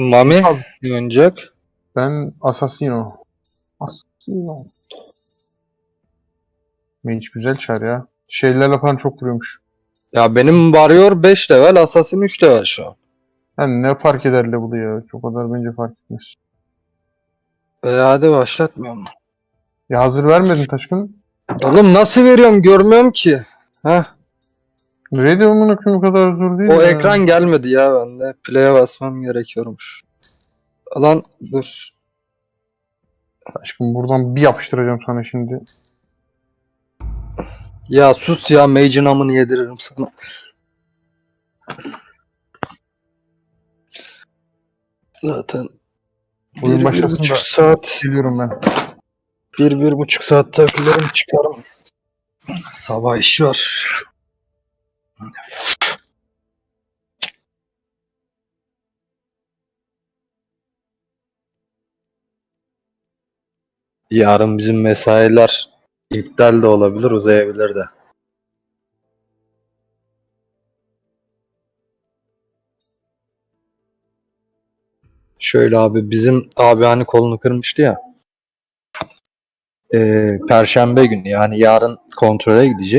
Mami Abi. oynayacak. Ben Assassino. Assassino. Mage güzel çar ya. Şeylerle falan çok vuruyormuş. Ya benim Warrior 5 level, Assassin 3 level şu an. Yani ne fark eder level'ı ya? Çok kadar bence fark etmez. E hadi başlatmıyorum. Ya hazır vermedin Taşkın. Oğlum nasıl veriyorum görmüyorum ki. Heh. Olmanın bu kadar zor değil O ya. ekran gelmedi ya bende. Play'e basmam gerekiyormuş. Lan dur. Taşkın buradan bir yapıştıracağım sana şimdi. Ya sus ya Mage'in amını yediririm sana. Zaten Oyun bir, bir başlasın buçuk da- saat, Geliyorum ben. bir, bir buçuk saat takılırım çıkarım. Sabah iş var. Yarın bizim mesailer iptal de olabilir, uzayabilir de. Şöyle abi bizim abi hani kolunu kırmıştı ya. Ee, Perşembe günü yani yarın kontrole gidecek.